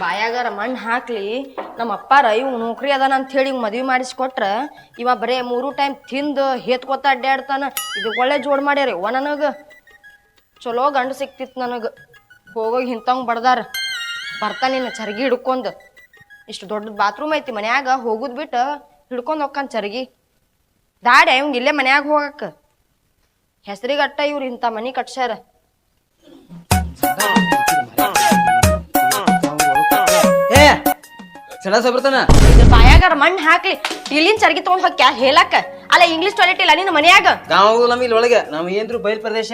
ಬಾಯಾಗಾರ ಮಣ್ಣು ಹಾಕ್ಲಿ, ನಮ್ಮ ಅಪ್ಪಾರ ಇವ್ ನೌಕರಿ ಅದಾನ ಅಂತ ಹೇಳಿ ಇವ್ ಮದ್ವಿ ಮಾಡಿಸ್ಕೊಟ್ರ, ಇವ ಬರೇ ಮೂರು ಟೈಮ್ ತಿಂದು ಹೇತ್ಕೊತ ಅಡ್ಡಾಡ್ತಾನ ಇದು ಒಳ್ಳೆ ಜೋಡ್ ಮಾಡ್ಯಾರ ಇವ ನನಗ. ಚಲೋ ಗಂಡು ಸಿಕ್ತಿತ್ತು ನನಗ. ಹೋಗೋಗಿ ಇಂಥವಂಗ್ ಬಡ್ದಾರ. ಬರ್ತಾನಿನ ಚರ್ಗಿ ಹಿಡ್ಕೊಂಡು. ಇಷ್ಟು ದೊಡ್ಡ ಬಾತ್ರೂಮ್ ಐತಿ ಮನ್ಯಾಗ, ಹೋಗುದ್ ಬಿಟ್ಟು ಹಿಡ್ಕೊಂಡು ಹೋಗ್ಕಾನ್ ಚರ್ಗಿ. ದಾಡಿ ಇವಂಗೆ ಇಲ್ಲೇ ಮನ್ಯಾಗ ಹೋಗಕ್ಕೆ ಹೆಸರಿಗಟ್ಟ ಇವ್ರು ಇಂಥ ಮನೆ ಕಟ್ಸ್ಯಾರ. ಸಡ ಬರ್ತಾನ. ಬಾಯಾಗಾರ ಮಣ್ಣು ಹಾಕ್ಲಿ. ಇಲ್ಲಿನ ಚರ್ಗಿ ತಗೊಂಡ್ ಹೋಗ್ಯ ಹೇಳಕ್ಕ ಅಲ್ಲ ಇಂಗ್ಲಿಷ್ ಟಾಯ್ಲೆಟ್ ಇಲ್ಲ ನಿನ್ನ ಮನ್ಯಾಗ? ನಾವು ನಮ್ಮ ಇಲ್ಲಿ ಒಳಗೆ. ನಾವು ಏನ್ರು ಬಯಲ್ ಪ್ರದೇಶ.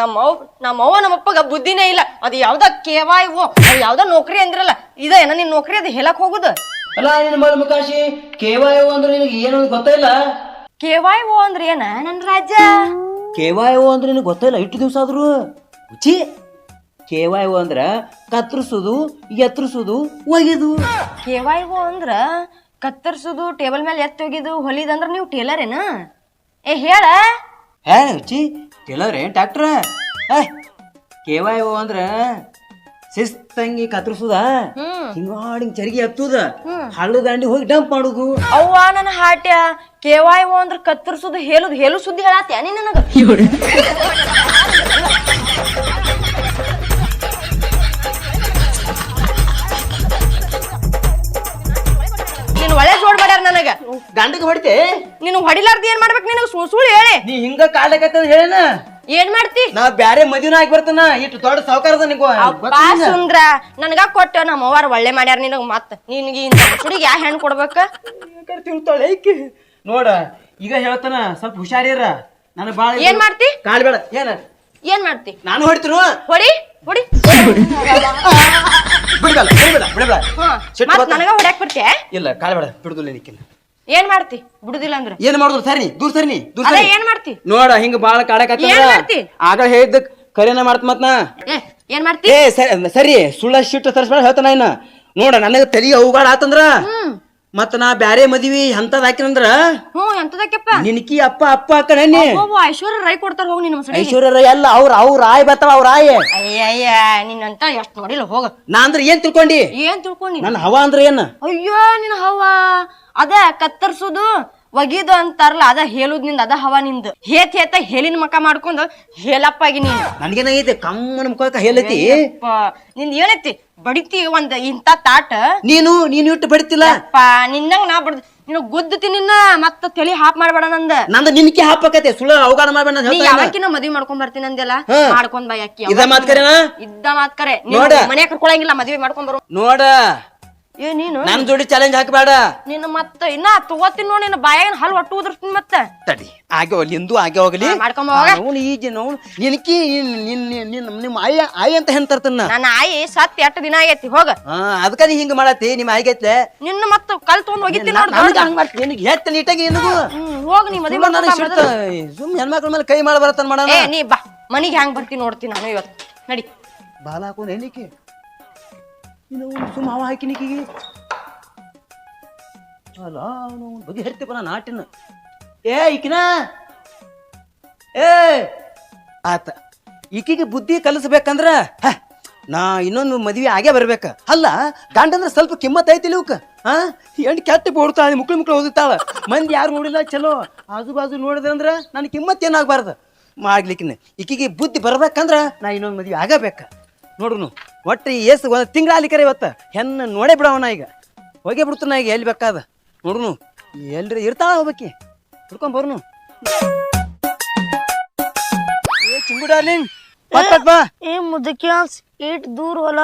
ನಮ್ಮ ಅವ್ವ ನಮ್ಮ ಅವ್ವ ನಮ್ಮಪ್ಪಗ ಬುದ್ಧಿನೇ ಇಲ್ಲ. ಅದು ಯಾವ್ದ ಕೇವಾ ಓ ಅದು ಯಾವ್ದ ನೌಕರಿ ಅಂದ್ರಲ್ಲ ಇದ ಏನ ನಿನ್ ನೌಕರಿ ಅದು ಹೇಳಕ್ ಹೋಗುದು? ಅಲ್ಲ ನಿನ್ ಮಳ ಮುಕಾಶಿ ಕೇವಾಯೋ ಅಂದ್ರೆ ನಿನಗೆ ಏನು ಗೊತ್ತಿಲ್ಲ ಕೇವಾಯ್ ಓ ಅಂದ್ರೆ ಏನ ನನ್ ರಾಜ ಕೇವಾಯೋ ಅಂದ್ರೆ ನಿನಗೆ ಗೊತ್ತಿಲ್ಲ ಇಟ್ಟು ದಿವಸ ಆದ್ರು? ಉಚಿ ಕೇವಾಯೋ ಅಂದ್ರ ಕತ್ತರಿಸೋದು ಎತ್ತರಿಸೋದು ಒಗೆದು. ಕೇವಾಯ್ ಓ ಅಂದ್ರ ಕತ್ತರಿಸುದು ಟೇಬಲ್ ಮೇಲೆ ಎತ್ತಿ ಹೋಗಿದು ಹೊಲಿದಂದ್ರ ನೀವು ಟೇಲರ್ ಏನ? ಏ ಹೇಳ. ಹೇ ಟೇಲರ್ ಏನ್ ಡಾಕ್ಟ್ರ ಏ ಓ ಅಂದ್ರ ಶಿಸ್ತಂಗಿ ಕತ್ತರಿಸೋದ? ಹ್ಮ್. ಹಿಂಗಾಡಿ ಚರಿಗೆ ಎತ್ತುದ? ಹಳ್ಳ ದಾಂಡಿ ಹೋಗಿ ಡಂಪ್ ಮಾಡುದು. ಅವ್ವ ನನ್ನ ಹಾಟ್ಯ. ಕೇವಾಯ್ ಓ ಅಂದ್ರ ಕತ್ತರಿಸುದು ಹೇಳುದು ಹೇಳು ಸುದ್ದಿ ಹೇಳಾತ್ಯ ನೀ ನನಗ? ಗಂಡಗೆ ಹೊಡಿತೆ? ನೀನು ಹೊಡಿಲಾರ್ದ ಏನ್ ಮಾಡ್ಬೇಕು ನೀನು ಸುಳ್ ಸುಳ್ಳು ಹೇಳಿ. ನೀ ಹಿಂಗ ಕಾಡ್ಲಕತ್ತದ ಹೇಳೇನ? ಏನ್ ಮಾಡ್ತಿ? ನಾ ಬ್ಯಾರೆ ಮದುವೆ ಆಗಿ ಬರ್ತಾನ ಇಟ್ಟು ದೊಡ್ಡ ಸಾವುಕಾರದ ನಿಂಗೋ. ಸುಂದ್ರ ನನಗ ಕೊಟ್ಟ ನಮ್ಮ ಅವ್ವಾರ ಒಳ್ಳೆ ಮಾಡ್ಯಾರ ನಿನಗ ಮತ್ತ. ನಿನಗೆ ಇಂತ ಹುಡುಗಿ ಯಾ ಹೆಣ್ ಕೊಡ್ಬೇಕ? ತಿಳ್ತಾಳೆ ಐಕಿ? ನೋಡ ಈಗ ಹೇಳ್ತಾನ ಸ್ವಲ್ಪ ಹುಷಾರಿರ ನಾನು ಬಾಳ ಏನ್ ಮಾಡ್ತಿ? ಕಾಲ್ ಬೇಡ. ಏನ? ಏನ್ ಮಾಡ್ತಿ? ನಾನು ಹೊಡಿತೀನು? ಹೊಡಿ ಹೊಡಿ. ಬಿಡ್ಬೇಡ ಬಿಡ್ಬೇಡ ಬಿಡ್ಬೇಡ. ನನಗ ಹೊಡ್ಯಾಕ್ ಬರ್ತೀಯ? ಇಲ್ಲ ಕಾಲ್ ಬೇಡ ಬಿಡುದಿಲ್ಲ ನಿಕ್ಕಿಲ್ಲ. ಏನ್ ಮಾಡ್ತಿ? ಬಿಡುದಿಲ್ಲ ಅಂದ್ರೆ. ಏನ್ ಮಾಡುದು? ಸರಿ ದೂರ ಸರಿ ದೂರ ಅದ ಸರಿ ಏನ್ ಮಾಡ್ತಿ? ನೋಡ ಹಿಂಗ ಬಾಳ ಏನ್ ಮಾಡ್ತಿ? ಆಗ ಹೇಳಿದ್ದ ಕರೆನ ಮಾಡ್ತ ಮತ್ನ ಏ ಏನ್ ಮಾಡ್ತಿ? ಏ ಸರಿ ಸರಿ ಸುಳ್ಳ ಶಿಟ್ಟು ತರ್ಸ್ಬೇಡ ಹೇಳ್ತಾನ ಇನ್ನ. ನೋಡ ನನಗ ತಲಿ ಅವುಗಾಡ ಆತಂದ್ರ. ಹ್ಮ್. ಮತ್ತ ನಾ ಬ್ಯಾರೆ ಮದ್ವಿ ಅಂತದ್ ಹಾಕಿನಂದ್ರ ಹ್ಞೂ ಎಂತದಕ್ಕೆಪ್ಪ ನಿನಕಿ ಅಪ್ಪ ಅಪ್ಪ ಅಕ್ಕಣಿ ಹೋಗು ಐಶ್ವರ್ಯ ರೈ ಕೊಡ್ತಾರ ಹೋಗಿ ನಿನ್ನ ಮಸಡಿ ಐಶ್ವರ್ಯ ಎಲ್ಲ ಅವ್ರ ಅವ್ರ ಆಯ್ ಬರ್ತಾವ ಅವ್ರ ಆಯ್ ಅಯ್ಯಯ್ಯ ನಿನ್ನಂತ ಎಷ್ಟ್ ನೋಡಿಲ್ಲ ಹೋಗ. ನಾ ಅಂದ್ರ ಏನ್ ತಿಳ್ಕೊಂಡಿ? ಏನ್ ತಿಳ್ಕೊಂಡಿ? ನನ್ನ ಹವಾ ಅಂದ್ರ ಏನ್? ಅಯ್ಯೋ ನಿನ್ನ ಹವಾ. ಅದ ಕತ್ತರ್ಸುದು. ಒಗಿದು ಅಂತಾರಲ್ಲ ಅದ ಹೇಳುದ್ನಿಂದ ಅದ ಹವ ನಿಂದ. ಹೇತ್ ಹೇತ ಹೇಲಿನ ಮಕ ಮಾಡ್ಕೊಂಡು ಹೇಳಪ್ಪಾಗಿ ನೀನು. ನನ್ಗೇನಾಗೈತೆ ಕಮ್ಮನ ಮುಖಕ್ಕ ಹೇಳತಿ? ನಿಂದ ಏನೈತಿ ಬಡಿತಿ ಒಂದ್ ಇಂತ ತಾಟ. ನೀನು ನೀನು ಇಟ್ಟು ಬಡಿತಿಲ್ಲ? ನಿನ್ನಂಗ ನಿನ್ನಂಗ್ ನಾ ಬಡ್ದು ನಿನ್ನ ಗುದ್ದತಿ ನಿನ್ನ ಮತ್ತ ತಲಿ ಹಾಪ್ ಮಾಡ್ಬೇಡ ನಂದ. ನಂದ ನಿನ್ಕೆ ಹಾಪಕತೆ ಸುಳ್ಳ ಅವಗಾನ ಮಾಡ್ಬೇಡ ಅಂತ ನೀ ಹೇಳ್ತಾ ಇದ್ನ. ಯಾವಕಿನ ಮದ್ವಿ ಮಾಡ್ಕೊಂಡ್ ಬರ್ತೀನಿ ಅಂದೆಲ್ಲ ಹಾ. ಮಾಡ್ಕೊಂಡ್ ಬಾಯಿ ಅಕ್ಕಿ ಇದ ಮಾತ್ ಕರೆನಾ? ಇದ್ದ ಮಾತ್ ಕರೆ. ನೋಡ. ಮನೆ ಕರ್ಕೊಳಂಗಿಲ್ಲ ಮದ್ವಿ ಮಾಡ್ಕೊಂಡ್ ಬರೋ. ನೋಡ. ಏ ನೀನು? ನನ್ ಜೋಡಿ ಚಾಲೆಂಜ್ ಹಾಕಬೇಡ. ನಿನ್ನ ಮತ್ತ ಇನ್ನ ತಗೋತೀನಿ ನೋಡಿ ನಿನ್ನ ಬಾಯಾಗ ಹಲ್ ಒಟ್ಟು ಉದುರ್ತೀನಿ ಮತ್ತ. ತಡಿ ಆಗೆ ಹೋಗ್ಲಿ ಇಂದು ಆಗೆ ಹೋಗ್ಲಿ. ಮಾಡ್ಕೊಂಬ ಹೋಗ. ಅವನು ಈಗ ನಾವು ನಿನ್ಕಿ ನಿನ್ ನಿನ್ ನಿಮ್ಮ ಆಯ ಆಯಿ ಅಂತ ಹೆಂಗ್ ತರ್ತನ ನನ್ನ ಆಯಿ ಸತ್ ಎಷ್ಟ್ ದಿನ ಆಗೈತಿ ಹೋಗ. ಹಾ ಅದಕ್ಕ ನೀ ಹಿಂಗ ಮಾಡತ್ತಿ ನಿಮ್ಮ ಆಯ್ಗೈತ್ಲೆ ನಿನ್ನ ಮತ್ತ ಕಲ್ ತಗೊಂಡ್ ಹೋಗಿತ್ತಿ ನೋಡ್ ನನಗೆ ಹಂಗ ಮಾಡ್ತಿ ನಿನಗೆ ಹೆಚ್ಚ ನೀಟಾಗಿ ಹ್ಮ್ ಹೋಗ್ ನೀ ಮದಿ ನನಗೆ ಸಿಡ್ತ ಸುಮ್ ಹೆಣ್ಮಕ್ಳ ಮೇಲೆ ಕೈ ಮಾಡಿ ಬರತ್ತನ್ ಮಾಡೋಣ. ಏ ನೀ ಬಾ ಮನಿಗೆ ಹೆಂಗ್ ಬರ್ತೀನಿ ನೋಡ್ತೀನಿ ನಾನು ಇವತ್ತು. ನಡಿ. ಬಾಲ ಹಾಕೊಂಡು ಎಣ್ಣಿಕೆ ಇನ್ನು ಸುಮ್ಮ ಅವ ಅಲ್ಲ, ಅವನು ಬಗೆ ಹರಿತೀಪ ನಾನು ನಾಟಿನ. ಏ, ಈಕಿನ? ಏ, ಆತ. ಈಕಿಗೆ ಬುದ್ಧಿ ಕಲಿಸ್ಬೇಕಂದ್ರ ನಾ ಇನ್ನೊಂದು ಮದ್ವೆ ಆಗೇ ಬರ್ಬೇಕ. ಅಲ್ಲ, ಗಂಡಂದ್ರೆ ಸ್ವಲ್ಪ ಕಿಮ್ಮತ್ ಐತಿ ಇವಕ್ಕ ಹಾ? ಎಂಟು ಕೆಟ್ಟ ಬೋಡ್ತಾ ಮುಕ್ಳು ಮುಕ್ಳು ಓದುತ್ತಾಳ. ಮಂದಿ ಯಾರು ನೋಡಿಲ್ಲ, ಚಲೋ. ಆಜು ಬಾಜು ನೋಡಿದ್ರಂದ್ರ ನನ್ನ ಕಿಮ್ಮತ್ ಏನಾಗಬಾರ್ದು? ಮಾಡ್ಲಿಕ್ಕಿನ ಈಕಿಗೆ ಬುದ್ಧಿ ಬರ್ಬೇಕಂದ್ರ ನಾ ಇನ್ನೊಂದು ಮದ್ವೆ ಆಗಬೇಕ. ನೋಡ್ರು ಒಟ್ಟು ಏಸು ಒಂದು ತಿಂಗಳ ಅಲಿಕರೆ ಇವತ್ತು. ಹೆಣ್ಣು ನೋಡೇ ಬಿಡವನ ಈಗ. ಹೋಗೇ ಬಿಡ್ತಾನ ಈಗ ಎಲ್ಲಿ ಬೇಕಾದ. ನೋಡ್ನು. ಎಲ್ರಿ ಇರ್ತಾಳ ಹೋಗ್ಬೇಕಿ ಹುಡ್ಕೊಂಬರ್ನು ಬರ್ನು. ಏ ಚಿಂಗು ಡಾರ್ಲಿಂಗ್ ಪಟ್ ಬಾ. ಏ ಮುದಕ್ಯಾಸ್ ಇಟ್ ದೂರ ಹೊಲ.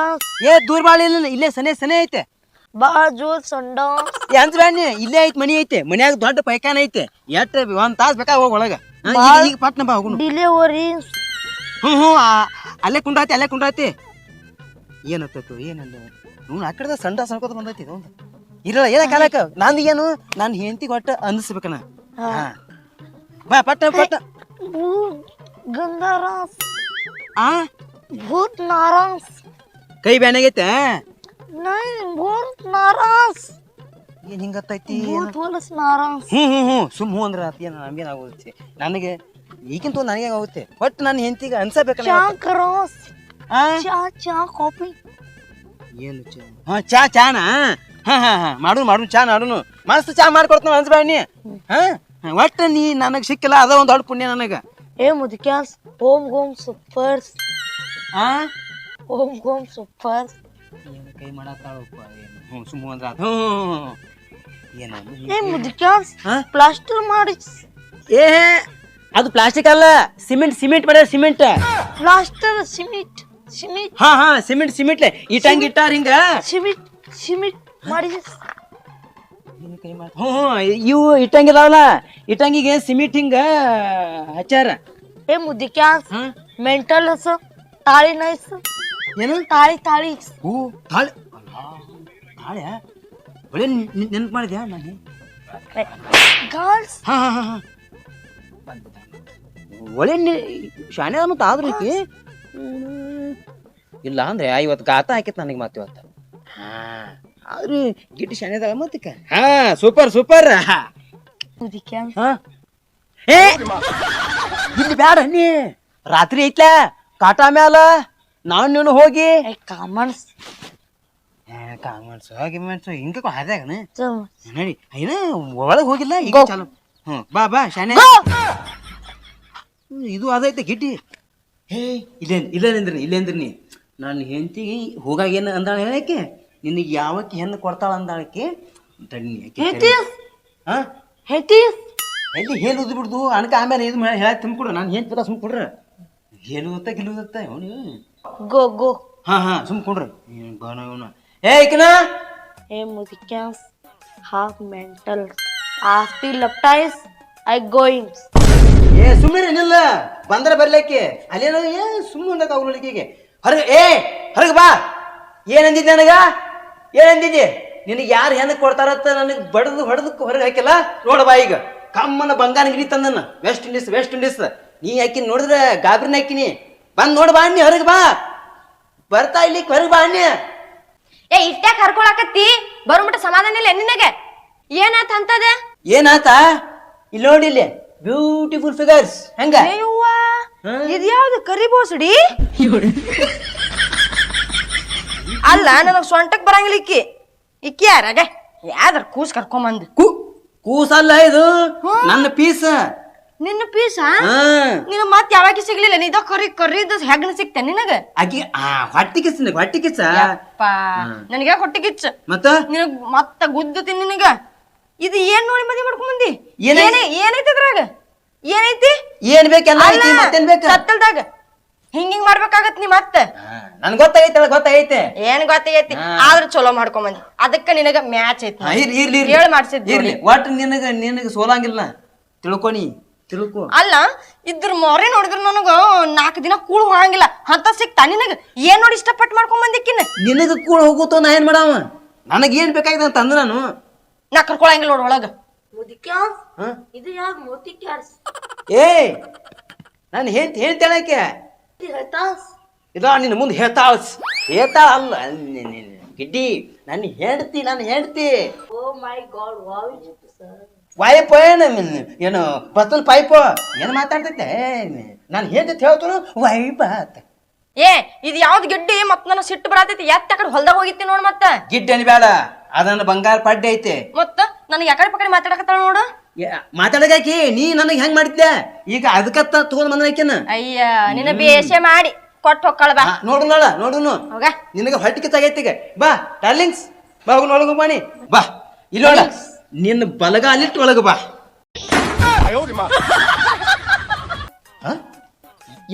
ಏ ದೂರ ಬಾಳ ಇಲ್ಲ ಇಲ್ಲೇ ಸನೆ ಸನೆ ಐತೆ. ಬಾಜು ಸಂಡ. ಏ ಅಂತ ಬ್ಯಾನಿ ಇಲ್ಲೇ ಐತೆ ಮನಿ ಐತೆ. ಮನ್ಯಾಗ ದೊಡ್ಡ ಪೈಖಾನ ಐತೆ. ಎಟ್ ಒಂದ್ ತಾಸ್ ಬೇಕಾ ಹೋಗ ಒಳಗ. ಹಾ, ಈಗ- ಪಟ್ನ ಬಾ ಹೋಗುನು. ಡಿಲಿವರಿ ಹ್ಞೂ ಹ್ಞೂ ಅಲ್ಲೇ ಕುಂಡ್ರಾತಿ ಅಲ್ಲೇ ಕುಂಡ್ರಾತಿ. ಏನತ್ತೈತು ಏನಲ್ಲ ಹ್ಞೂ ಆ ಕಡೆ ಸಂಡ ಸಣ್ಕೋತ ಬಂದೈತಿ ಇದು ಇರಲ್ಲ ಏನ ಕಾಲಕ್ಕ ನಂದು ಏನು? ನಾನು ಹೆಂಡತಿ ಒಟ್ಟು ಅನ್ನಿಸ್ಬೇಕನ ಹಾ. ಬಾ ಪಟ್ಟ ಪಟ್ಟ ಗಂಗಾರಾಸ್. ಆ? ಭೂತ್ ನಾರಾಸ್. ಕೈ ಬ್ಯಾನಾಗೈತೆ ಭೂತ್ ನಾರಾಸ್. ಏನ್ ಹಿಂಗತ್ತೈತಿ ಭೂತ್ ಹೊಲಸ್ ನಾರಾಸ್. ಹ್ಞೂ ಹ್ಞೂ ಹ್ಞೂ ಸುಮ್ ಹ್ಞೂ ಅಂದ್ರೆ ಅತಿ ನಮ್ಗೇನು ಆಗುತ್ತೆ ನನಗೆ ಈಗಿಂತ ನನಗೆ ಆಗುತ್ತೆ? ಒಟ್ಟು ನನ್ನ ಹೆಂಡತಿಗೆ ಅನ್ಸಬೇಕಲ್ಲ ಆ? ಚಾ ಚಾ ಕಾಫಿ. ಏನು ಚಾ? ಹಾ ಚಾ ಚಾನ? ಹಾ ಹಾ ಹಾ. ಮಾಡು ಮಾಡು ಚಾ ಮಾಡುನು. ಮಸ್ತ್ ಚಾ ಮಾಡ್ಕೊಡ್ತಾನ ಅನ್ಸ್ಬೇಡ ನೀ. ಹಾ? ಹಾ, ಒಟ್ಟ ನೀ ನನಗೆ ಸಿಕ್ಕಿಲ್ಲ ಅದ ಒಂದು ದೊಡ್ಡ ಪುಣ್ಯ ನನಗೆ. ಏ ಮುದುಕ್ಯಾಸ್ ಓಂ ಗೋಮ್ ಸೂಪರ್. ಹಾ ಓಂ ಗೋಮ್ ಸೂಪರ್. ಏನು ಕೈ ಮಾಡತ್ತಾಳಪ್ಪ ಏನು? ಹ್ಞೂ ಸುಮ್ಮ ಅಂದ್ರ ಆತು. ಹ್ಞೂ ಏನು? ಏ ಮುದುಕ್ಯಾಸ್ ಹಾ? ಪ್ಲಾಸ್ಟರ್ ಮಾಡಿ ಏ ಅದು ಪ್ಲಾಸ್ಟಿಕ್ ಅಲ್ಲ ಸಿಮೆಂಟ್ ಸಿಮೆಂಟ್ ಮಾಡ್ಯಾರ ಸಿಮೆಂಟ್. Plaster cement. ಸಿಮೆಂಟ್. ಹಾ ಹಾ ಸಿಮೆಂಟ್ ಸಿಮೆಂಟ್ಲೆ. ಇಟ್ಟಂಗ್ ಇಟ್ಟಾರ ಹಿಂಗ? ಸಿಮೆಂಟ್ ಸಿಮೆಂಟ್ ಮಾಡಿ ಹ್ಞೂ ಇವು ಇವು ಇಟ್ಟಂಗಿದಾವಲ್ಲ ಇಟ್ಟಂಗಿಗೆ ಸಿಮೆಂಟ್ ಹಿಂಗ ಹಚ್ಚಾರ ಏ ಹಾ? ಮೆಂಟಲ್ ಹಸ ತಾಳಿ ನೈಸ್ ಏನು? ತಾಳಿ ತಾಳಿ. ಹೂ ತಾಳಿ. ತಾಳೆ ಒಳ್ಳೆ ನೆನ್ಪು ಮಾಡಿದ್ಯಾ ನಾನು ಗರ್ಲ್ಸ್. ಹಾ ಹಾ ಹಾ ಒಳ್ಳೆ ಶಾಣೆ ಮತ್ತು ಆದ್ರೂ ಈಕಿ. ಹ್ಮ್. ಇಲ್ಲ ಅಂದ್ರೆ ಇವತ್ತು ಗಾತ ಹಾಕಿತ್ ನನಗೆ ಮತ್ತೆ ಇವತ್ತು ಹಾ. ಆದ್ರೂ ಗಿಟ್ಟಿ ಶಾಣೆ ಮತ್ತೆ ಮತ್ತಿಕ ಹಾ ಸೂಪರ್ ಸೂಪರ್ ಹಾ. ಏ! ಇಲ್ಲಿ ಬ್ಯಾಡ ನೀ. ರಾತ್ರಿ ಐತ್ಲ? ಕಾಟ ಮ್ಯಾಲ? ನಾನು ನೀನು ಹೋಗಿ? ಕಾಮನ್ಸ್ ಕಾಮನ್ಸ್ ಹೋಗಿ ಗಿಮನ್ಸು ಹಿಂಗ ಹಾದ್ಯಾಗನ? ನೋಡಿ. ಏನ ಒಳಗೆ ಹೋಗಿಲ್ಲ? ಈಗ ಚಾಲು. ಹ್ಞೂ ಬಾ ಬಾ ಶಾನೆ ಇದು ಅದೈತೆ ಗಿಡ್ಡಿ. ಹೇ ಇಲ್ಲೇ ಇಲ್ಲೇ ನಿಂದ್ರಿ ಇಲ್ಲೇ ನಿಂದ್ರಿ ನೀ? ನನ್ನ ಹೆಂಡತಿಗೆ ಹೋಗಾಗ ಏನು ಅಂದಾಳೆ ಹೇಳಕ್ಕೆ ನಿನಗೆ ಯಾವಕ್ಕೆ ಹೆಣ್ಣು ಕೊಡ್ತಾಳ ಅಂದಾಳಕ್ಕೆ ತಣ್ಣಿ ಹಾಂ ಹಾ? ಹೆತಿ ಎಲ್ಲಿ ಹೇಳುದು ಬಿಡ್ದು? ಅನ್ಕ ಆಮೇಲೆ ಇದು ಹೇಳ ತುಂಬಿಕೊಡು ನಾನು ಪದ ಸುಮ್ ಕೊಡ್ರ. ಹೇಳುದತ್ತ ಗಿಲ್ಲುದತ್ತ ಅವನು ಗೋ ಗೋ. ಹಾಂ ಹಾಂ ಸುಮ್ ಕೊಡ್ರಿ. ಬಾಣ ಇವನು. ಏ ಈಕನ? ಏ ಮುದುಕ್ಯಾಸ್ ಹಾಫ್ ಮೆಂಟಲ್. ಆಫ್ಟಿ ಲಪ್ಟಾಯ್ಸ್ ಐ ಗೋಯಿಂಗ್ ಏ ಸುಮ್ಮನೆ ಬಂದ್ರ ಬರ್ಲಿಕ್ಕೆ. ಅಲ್ಲೇನೋ ಏ ಸುಮ್ಮನೆ ಅವ್ರ ಹುಡುಗಿಗೆ. ಹೊರಗೆ ಏ ಹೊರಗೆ ಬಾ. ಏನಂದಿದ್ದೆ ನನಗ? ಏನಂದಿದ್ದೆ? ನಿನಗೆ ಯಾರು ಹೆಣ್ಣು ಕೊಡ್ತಾರತ್ತ ನನಗೆ ಬಡದು ಹೊಡೆದಕ್ಕೆ ಹೊರಗೆ ಹಾಕಿಲ್ಲ? ನೋಡ ಬಾ ಈಗ. ಕಮ್ಮನ ಬಂಗಾರ ಗಿರಿ ತಂದನ್ನ ವೆಸ್ಟ್ ಇಂಡೀಸ್ ವೆಸ್ಟ್ ಇಂಡೀಸ್ ನೀ ಹಾಕಿ ನೋಡಿದ್ರೆ ಗಾಬ್ರಿನ ಹಾಕಿನಿ. ಬಂದ್ ನೋಡು ಬಾ ಅನ್ನಿ ಹೊರಗೆ ಬಾ. ಬರ್ತಾ ಇಲ್ಲಿ ಹೊರಗೆ ಬಾ ಅನ್ನಿ ಏ ಇಟ್ಟ್ಯಾಕ ಬರೋ ಬರುಮಟ ಸಮಾಧಾನ ಇಲ್ಲ ನಿನಗೆ? ಏನಾತ ಅಂತದ? ಏನಾತ? ಇಲ್ಲಿ ನೋಡಿ ಇಲ್ಲಿ. ಬ್ಯೂಟಿಫುಲ್ ಫಿಗರ್ಸ್ ಹೆಂಗ? ಅಯ್ಯವ್ವ ಇದ್ಯಾವ್ದು ಕರಿ ಬೋಸಡಿ? ಅಲ್ಲ ನನಗ್ ಸೊಂಟಕ್ ಬರಂಗಿಲ್ಲ ಇಕ್ಕಿ. ಇಕ್ಕಿ ಯಾರಾಗ? ಯಾವ್ದಾರ ಕೂಸ್ ಕರ್ಕೊಂಬಂದ್ ಕೂ ಕೂಸಲ್ಲ ಇದು? ನನ್ನ ಪೀಸ್. ನಿನ್ನ ಪೀಸ? ನೀನು ನಿನ್ನ ಮತ್ ಯಾವಾಗ ಸಿಗ್ಲಿಲ್ಲ. ನೀದ ಕರಿ ಕರಿದ ಹೆಗ್ನ ಸಿಗ್ತೆ ನಿನಗ? ಆಕಿ ಆ ಹೊಟ್ಟಿ ಕಿಸ್ ಹೊಟ್ಟಿ ಕಿಚ್ಚ? ಯಪ್ಪ. ಹೊಟ್ಟಿ ಹೊಟ್ಟಿಗಿಚ್ಚ ಮತ್ತ? ನಿನಗ್ ಮತ್ತ ಗುದ್ದತಿ ನಿನಗ. ಇದು ಏನ್ ನೋಡಿ ಮದಿ ಮಾಡ್ಕೊಂಡ್ ಬಂದಿ? ಏನೈ- ಏನೇ ಏನೈತಿ ಅದ್ರಾಗ ಏನೈತಿ? ಏನ್ ಬೇಕೆಲ್ಲ ಐತಿ ಮತ್ತೇನ್ ಬೇಕ? ಹಿಂಗ್ ಹಿಂಗ್ ಮಾಡ್ಬೇಕಾಗತ್ ನೀ ಮತ್ತ? ನನ್ ಗೊತ್ತಾಗೈತೆ ಗೊತ್ತಾಗೈತೆ. ಏನ್ ಗೊತ್ತಾಗೈತಿ? ಆದ್ರ ಚಲೋ ಮಾಡ್ಕೊಂಡ್ ಬಂದಿ. ಅದಕ್ಕ ನಿನಗ ಮ್ಯಾಚ್ ಐತಿ. ಹಾ, ಇರ್ಲಿ ಇರ್ಲಿ ಇರ್ಲಿ. ಹೇಳ್ ಮಾಡ್ಸಿದ್ ಇರ್ಲಿ. ಒಟ್ ನಿನಗ ನಿನಗ ಸೋಲಂಗಿಲ್ಲ. ತಿಳ್ಕೊನಿ ತಿಳ್ಕೊ. ಅಲ್ಲ ಇದ್ರ ಮೊರೆ ನೋಡಿದ್ರ ನನಗ ನಾಲ್ಕು ದಿನ ಕೂಳ್ ಹೋಗಂಗಿಲ್ಲ. ಅಂತ ಸಿಗ್ತಾ ನಿನಗ ಏನ್ ನೋಡಿ ಇಷ್ಟಪಟ್ಟು ಮಾಡ್ಕೊಂಡ್ ಬಂದಿಕ್ಕಿನ ನಿನಗ ಕೂಡ ಹೋಗುತ್ತೋ ನಾ ಏನ್ ಮಾಡವ? ನನಗೇನ್ ಬೇಕಾಗಿದೆ ಅಂತ ಅಂದ ನಾನು. ನಾ ಕರ್ಕೊಳಂಗಿಲ್ಲ ನೋಡ್ ಒಳಗ. ಮುದುಕ್ಯಾಸ್ ಹಾ? ಇದು ಯಾವ ಮೋತಿ ಕ್ಯಾಡ್ಸ್ ಏ ನಾನು ಹೇಳ್ತಿ ಹೇಳ್ತೇಳಕ್ಕೆ ಹೇಳ್ತಾಸ್ ಇದ ನಿನ್ನ ಮುಂದೆ ಹೇಳ್ತಾ ಹೇಳ್ತಾಳ ಅಲ್ಲ ನಿ- ನಿ- ನಿ- ಗಿಡ್ಡಿ ನನ್ನ ಹೇಳ್ತಿ ನಾನು ಹೇಳ್ತಿ oh my god wow sir. ವಾಯಪ್ಪ ಏನು ಏನು ಬತ್ತಲ್ ಪೈಪ್ ಏನು ಮಾತಾಡ್ತೈತೆ ನಾನು ಹೇಳ್ತೈತೆ ಹೇಳ್ತಾನು ವೈಪ ಅಂತ. ಏ ಇದು ಯಾವ್ದು ಗಿಡ್ಡಿ? ಮತ್ ನನ್ನ ಸಿಟ್ಟು ಬರತೈತಿ. ಎತ್ತ ಕಡೆ ಹೊಲ್ದಾಗ ಹೋಗಿತ್ತಿ ನೋಡ್ ಮತ್ತ. ಗಿಡ್ಡನಿ ಬೇಡ ಅದನ್ನ ಬಂಗಾರ ಪಡ್ಡೆ ಐತೆ. ಮತ್ತ ನನಗೆ ಯಾಕಡೆ ಪಕಡೆ ಮಾತಾಡಕತ್ತಾಳ ನೋಡು. ಮಾತಾಡಗಾಕಿ ನೀ ನನಗೆ ಹೆಂಗ್ ಮಾಡಿದ್ದೆ ಈಗ ಅದಕ್ಕತ್ತ ತಗೊಂಡ್ ಬಂದ್ರಕಿನ ಅಯ್ಯ ನಿನ್ನ ಬೇಷೆ ಮಾಡಿ ಕೊಟ್ಟು ಹೊಕ್ಕಳ ಬಾ. ನೋಡು ನೋಡ ನೋಡುನು. ಹೋಗ. ನಿನಗೆ ಹೊಟ್ಟಿಗೆ ಕಿತ್ತಾಗೈತಿ ಈಗ. ಬಾ ಡಾರ್ಲಿಂಗ್ಸ್. ಬಾ ಹೋಗಿ ಒಳಗೆ ಬಾಣಿ ಬಾ ಇಲ್ಲ ನೋಡ ನಿನ್ನ ಅಲ್ಲಿಟ್ಟು ಒಳಗೆ ಬಾ. ಹ?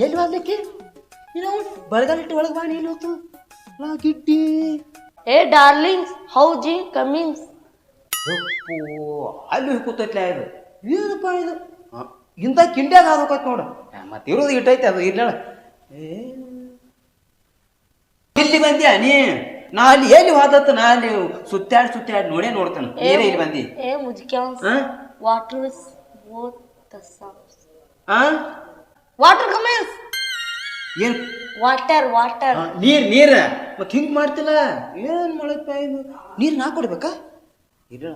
ಎಲ್ಲಿ ಬರ್ಲಿಕ್ಕೆ ನೀನು ಬಲಗಾಲಿಟ್ಟು ಒಳಗೆ ಬಾ ನೀನು ಗಿಡ್ಡಿ. ಏ ಡಾರ್ಲಿಂಗ್ಸ್ ಹೌ ಜಿ ಕಮಿನ್ಸ್ ಯಪ್ಪೋ, ಅಲ್ಲಿ ಕೂತೈತ್ಲ ಇದು. ಏನಪ್ಪ ಇದು? ಹ, ಇಂಥ ಕಿಂಡ್ಯಾಗ ಹಾಕೋತ್ ನೋಡು. ಮತ್ತೆ ಇರೋದು ಇಟ್ಟೈತೆ ಅದು ಇರ್ಲ ಇಲ್ಲಿ ಬಂದ್ಯಾ ನೀ? ನಾ ಅಲ್ಲಿ ಎಲ್ಲಿ ಹೋದತ್ತ? ನಾ ಅಲ್ಲಿ ಸುತ್ತಾಡಿ ಸುತ್ತಾಡಿ ನೋಡೇ ನೋಡ್ತಾನ. ಏನೇ ಇಲ್ಲಿ ಬಂದಿ? ಏ ಮುದುಕ್ಯಾಸ್ ಹ? ವಾಟರ್ ಇಸ್ ಬೋತ್ ದ ಆ? ವಾಟರ್ ಕಮಿನ್ಸ್ ಏನ್? Water water. ನೀರು ನೀರ್ ನೀರ? ಮತ್ ಹಿಂಗ್ ಮಾಡ್ತಿಲ್ಲ? ಏನ್ ಮಾಡಪ್ಪ ಇದು? ನೀರ್ ನಾ ಕೊಡ್ಬೇಕಾ? ಏನೋ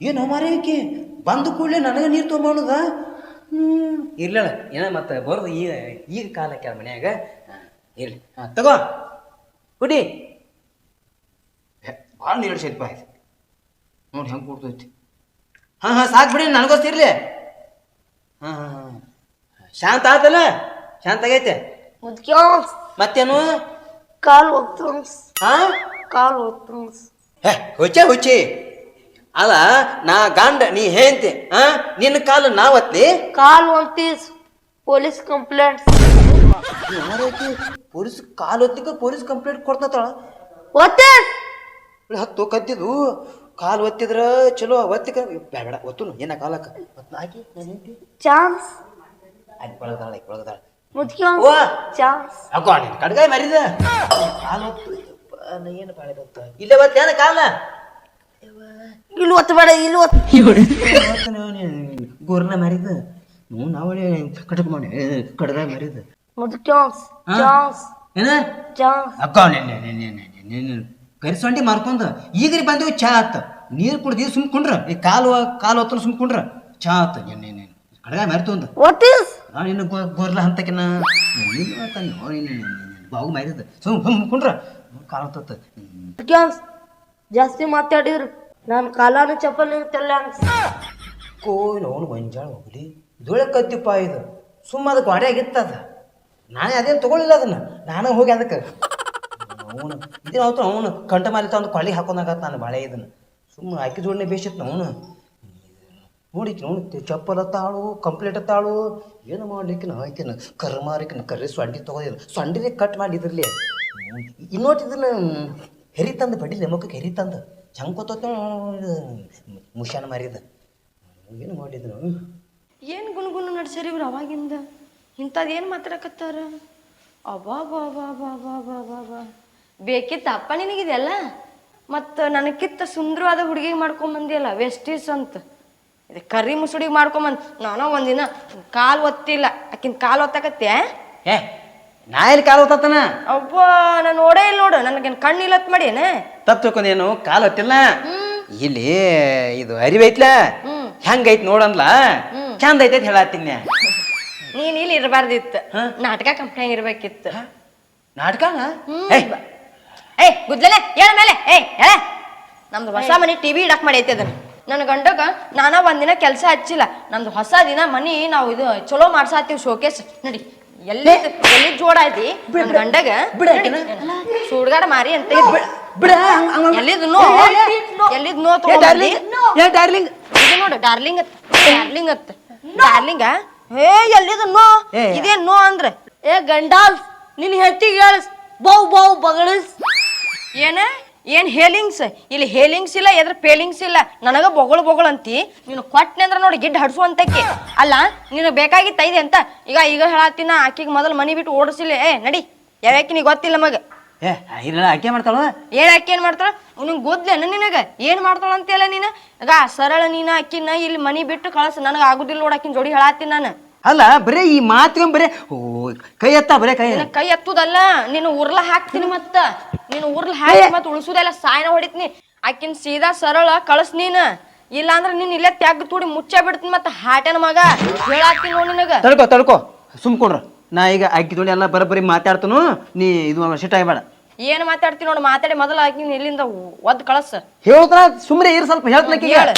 ಏನು ಮಾರೇಕೆ ಬಂದ ಕೂಡಲೇ ನನಗೆ ನೀರು ತೊಗೊಂಬದ ಇರ್ಲಿಲ್ಲ ಏನ ಮತ್ತೆ ಬರೋದು ಈಗ ಈಗ ಕಾಲಕ್ಕೆ ಮನ್ಯಾಗ? ಇರ್ಲಿ. ಹಾಂ ತಗೋ. ಕುಡಿ. ಭಾಳ ನೀರು ಇದು. ನೋಡಿ ಹೆಂಗೆ ಕೊಡ್ತೈತಿ ಹಾಂ ಹಾಂ ಸಾಕು ಬಿಡಿ ನನಗೋಸ್ತಿರ್ಲಿ ಹಾಂ ಹಾಂ ಹಾಂ. ಶಾಂತ ಆತಲ್ಲ? ಶಾಂತ ಆಗೈತೆ ಮುದ್ಕ್ಯಾನ್ಸ್ ಮತ್ತೇನು? ಕಾಲು ಹೋಗ್ತಾನ್ಸ್ ಹಾಂ ಕಾಲ್ ಹೇ ಹುಚ್ಚೆ ಹುಚ್ಚಿ. ಅಲ್ಲ ನಾ ಗಂಡ ನೀ ಹೇಂತಿ ಹಾ ನಿನ್ನ ಕಾಲು ನಾ call call police complaints police call ಒತ್ತಿಕ police complaint ಕೊಡ್ತಾತಳ? ಒತ್ತೆ! ಹತ್ತು ಕದ್ದಿದು ಕಾಲು ಒತ್ತಿದ್ರ ಚಲೋ ಒತ್ತಿಕ ಬೇಡ ಒತ್ತು ಒತ್ತುನು ಏನ ಕಾಲಕ್ಕ? ಒತ್ತು ಹಾಕಿ ಚಾನ್ಸ್. ಅಲ್ಲಿ ಬಳಗದಾಳ ಅಲ್ಲಿ ಮುದ್ಕ್ಯಾನ್ಸ್ ಅವ್ವ. ಚಾನ್ಸ್ ಅಕ್ಕೋ ನೀನು ಕಡ್ಗಾಯಿ ಮರಿದ ಕಾಲು ಒತ್ತು ಯಪ್ಪ, ನಾ ಏನು ಬಾಳೆ ಬಂತ? ಇಲ್ಲೇ ಒತ್ತೇನ ಕಾಲ? ಇಲ್ಲಿ ಇಲ್ಲಿ ಒತ್ತ ಗೋರ್ನ ಮರಿದ ನಾವಳೆ ಕಟಕ್ ಮಾಡಿ ಕಡ್ಗಾಯಿ ಮರಿದ ಮುದ್ಕ್ಯಾನ್ಸ್ ಹಾ? ಚಾನ್ಸ್ ಏನ? ಚಾನ್ಸ್ ಅಕ್ಕ ನೀನು ಕರಿಸೊಂಡಿ ಮಾರ್ಕೊಂಡ ಈಗ ಬಂದೇವು ಚಾ ಆತ. ನೀರು ಕುಡ್ದಿ ಸುಮ್ಕೊಂಡ್ರ. ಈ ಕಾಲು ಕಾಲು ಹೊತ್ತನ ಸುಮ್ಕೊಂಡ್ರ. ಚಾ ಆತ. ನೀನು ಮರಿತು ಮರಿತೊಂದ ಒತ್ತೀಸ್ ನಾನು ಇನ್ನು ಗೊರ್ಲ ಗೋರ್ಲ ಹಂತಕಿನ ಬಾವು ಮರಿದ ಸುಮ್ ಸುಮ್ಕೊಂಡ್ರ ಕಾಲ ಹೊತ್ತ ಮುದ್ಕ್ಯಾನ್ಸ್ ಜಾಸ್ತಿ ಮಾತಾಡಿದ್ರು. ನಾನು ಕಾಲಾನು ಚಪ್ಪಲಿ ತೆಲ್ಲ ಕೋಲ್ ಅವನು ಗೊಂಜಾಳ ಹೋಗ್ಲಿ. ಧೂಳೆ ಕತ್ತಿಪ್ಪ ಇದು ಸುಮ್ಮ ಅದು ಗಾಡಿ ಆಗಿತ್ತದ. ನಾನೇ ಅದೇನು ತಗೊಳ್ಳಿಲ್ಲ ಅದನ್ನ. ನಾನು ಹೋಗಿ ಅದಕ್ಕೆ. ಅವನು ಇದನ್ನ ಅವನು ಕಂಠ ಮಾರಿತ ತಂದು ಕೊಳ್ಳಿ ಹಾಕೊಂಡಾಗತ್ತ ನಾನು ಬಾಳೆ ಇದನ್ನು. ಸುಮ್ಮನೆ ಅಕ್ಕಿ ಜೋಡಣೆ ಬೇಸಿತ್ತು ಅವನು. ನೋಡಿ ನೋಡಿ ಚಪ್ಪಲ ತಾಳು, ಕಂಪ್ಲೀಟ್ ತಾಳು. ಏನು ಮಾಡ್ಲಿಕ್ಕೆ ನಾ ಕರ್ ಕರ್ಮಾರಿಕೆ ಕರ್ರಿ ಸೊಂಡಿ ತಗೋದಿಲ್ಲ ಸೊಂಡಿನೇ ಕಟ್ ಮಾಡಿದ್ರಲ್ಲಿ ಇದ್ರಲ್ಲಿ. ಇನ್ನೊಟ್ಟು ಇದನ್ನ ಹೆರಿ ತಂದು ಬಡಿಲ್ಲ ಮುಖಕ್ಕೆ ಹೆರಿ ತಂದು. ಚಂಕೋತ ಮುಷಾನ ಮಾರಿದ. ಏನು ಮಾಡಿದ್ರು? ಏನು ಗುಣಗುಣ ನಡ್ಸರಿ ಇವ್ರು ಅವಾಗಿಂದ? ಇಂಥದ್ದು ಏನು ಮಾತಾಡಕತ್ತಾರ? ಅಬಾ ಬಾ ಬಾ ಬಾ ಬಾ ಬಾ ಬಾ ಬಾ ಬೇಕಿತ್ತ ಅಪ್ಪ ನಿನಗಿದೆಯಲ್ಲ? ಮತ್ತು ನನಗಿತ್ತ ಸುಂದರವಾದ ಹುಡುಗಿಗೆ ಮಾಡ್ಕೊಂಬಂದಿಯಲ್ಲ ವೆಸ್ಟೀಸ್ ಅಂತ. ಇದು. ಕರಿ ಮುಸುಡಿಗೆ ಮಾಡ್ಕೊಂಬಂದ್ ನಾನು ಒಂದಿನ ಕಾಲು ಒತ್ತಿಲ್ಲ. ಆಕಿನ ಕಾಲು ಒತ್ತಕತ್ತೆ ಏ ನಾ ಎಲ್ಲಿ ಕಾಲು ಒತ್ತತನ? ಅಬ್ಬ ನಾನು ನೋಡೇ ಇಲ್ಲ ನೋಡು. ನನಗೇನು ಕಣ್ಣು ಇಲ್ಲತ್ ಮಾಡಿ ಏನ? ತಪ್ಪು ತಿಳ್ಕೊಂಡೇನು ಕಾಲು ಒತ್ತಿಲ್ಲ? ಇಲ್ಲಿ ಇದು ಅರಿವೈತ್ಲ ಹೆಂಗೈತ್ ನೋಡನ್ಲ ಚಂದ ಐತೆ ಹೇಳತ್ತೀನಿ. ನೀನ್ ಇಲ್ಲಿ ಇರಬಾರ್ದಿತ್ತು. ನಾಟಕ ಕಂಪ್ನಿ ಇರ್ಬೇಕಿತ್ತು ನಾಟಕ? ಏಯ್. ಗುದ್ಲೇ ಗುದ್ಲಲೆ ಹೇಳ ಮೇಲೆ ಏಯ್ ಹೇಳ ನಮ್ದು ಹೊಸ ಮನೆ ಟಿವಿ ಇಡಕ್ ಮಾಡೈತಿ ಅದನ್ನ. ನನ್ನ ಗಂಡಗ ನಾನ ಒಂದಿನ ಕೆಲಸ ಹಚ್ಚಿಲ್ಲ. ನಮ್ದು ಹೊಸ ದಿನ ಮನಿ ನಾವು ಇದು ಚಲೋ ಮಾಡ್ಸಾತೀವಿ ಶೋಕೇಸ್ ನಡಿ ಎಲ್ಲಿ ಎಲ್ಲಿ ಜೋಡ ಐತಿ ನನ್ನ ಗಂಡಗ? ಸುಡ್ಗಾಡ ಮಾರಿ ಅಂತ ಬಿಡ ಎಲ್ಲಿದ್ ನೋ? ಎಲ್ಲಿದ್ ನೋ ತಗೊಂಡಿ ಏ ಡಾರ್ಲಿಂಗ್. ಇದು ನೋಡು ಡಾರ್ಲಿಂಗ್ ಅತ್ ಡಾರ್ಲಿಂಗ್ ಅತ್ತ ಡಾರ್ಲಿಂಗ ಏ ಎಲ್ಲಿದ ನೋ? ಏ. ಇದೇನ್ ನೋ ಅಂದ್ರೆ? ಏ ಗಂಡಾಲ್ ನಿನ್ ಹೆತ್ತಿಗೆ ಹೇಳಸ್. ಬೌ ಬೌ ಬಗಳಸ್. ಏನ? ಏನ್ ಹೇಲಿಂಗ್ಸ್ ಇಲ್ಲಿ ಹೇಲಿಂಗ್ಸ್ ಇಲ್ಲ ಎದ್ರ ಪೇಲಿಂಗ್ಸ್ ಇಲ್ಲ. ನನಗ ಬೊಗಳು ಬೊಗಳು ಅಂತಿ. ನೀನು ಕೊಟ್ಟನೆ ಅಂದ್ರೆ ನೋಡಿ ಗಿಡ್ ಹಡ್ಸು ಅಂತಕ್ಕೆ ಅಲ್ಲ ನೀನು ಬೇಕಾಗಿತ್ತ ಇದೆ ಅಂತ. ಈಗ ಈಗ ಹೇಳತ್ತಿನ ಆಕಿಗೆ ಮೊದಲು ಮನಿ ಬಿಟ್ಟು ಓಡಿಸಿಲ್ಲ ಏ ನಡಿ. ಯಾವ್ಯಾಕೆ ನೀ ಗೊತ್ತಿಲ್ಲ ಮಗ. ಏ ಇಲ್ಲ ಆಕೆ ಮಾಡ್ತಾಳ? ಏನ್ ಆಕಿ ಏನ್ ಮಾಡ್ತಾಳ? ನಿಂಗೆ ಗೊದ್ಲೇನ ನಿನಗ? ಏನ್ ಮಾಡ್ತಾಳ ಅಂತೆಲ್ಲ ನೀನು? ಈಗ ಸರಳ ನೀನ ಅಕ್ಕಿನ ಇಲ್ಲಿ ಮನಿ ಬಿಟ್ಟು ಕಳಸ. ನನಗ ಆಗುದಿಲ್ಲ ನೋಡಕ್ಕಿನ ಜೋಡಿ ಹೇಳತ್ತೀನಿ ನಾನು. ಅಲ್ಲ ಬರೇ ಈ ಮಾತು ಬರೇ ಓ ಕೈ ಎತ್ತ ಬರೇ ಕೈ. ನಿನ್ನ ಕೈ ಎತ್ತುದಲ್ಲ? ನೀನು ಉರ್ಲ ಹಾಕ್ತೀನಿ ಮತ್ತ. ನೀನು ಉರ್ಲ ಹಾಕಿ ಮತ್ತ ಉಳಿಸುದೆಲ್ಲ ಸಾಯನ ಹೊಡಿತೀನಿ. ಆಕಿನ್ ಸೀದಾ ಸರಳ ಕಳಸ್ ನೀನ್. ಇಲ್ಲ ಅಂದ್ರೆ ನೀನ್ ಇಲ್ಲೇ ತ್ಯಾಗ ತೂಡಿ ಮುಚ್ಚ ಬಿಡ್ತೀನಿ ಮತ್ತ ಹಾಟೆನ ಮಗ. ಹೇಳಾಕ್ತೀನಿ ನೋಡಿ ನಿನಗ. ತಡ್ಕೋ ತಡ್ಕೋ. ಸುಮ್ಕೊಂಡ್ರ ನಾ ಈಗ ಆಕಿ ತೋಳಿ ಎಲ್ಲ ಬರೋಬ್ಬರಿ ಮಾತಾಡ್ತನು ನೀ ಇದು ಸಿಟ್ ಆಗಬೇಡ. ಏನ್ ಮಾತಾಡ್ತೀನಿ ನೋಡಿ ಮಾತಾಡಿ ಮೊದಲ ಆಕಿನ ಇಲ್ಲಿಂದ ಒದ್ ಕಳಸ್. ಹೇಳ್ತಾರ ಸುಮ್ರೆ ಇರ್ ಸ್ವಲ್ಪ ಹೇಳ್ತಾನ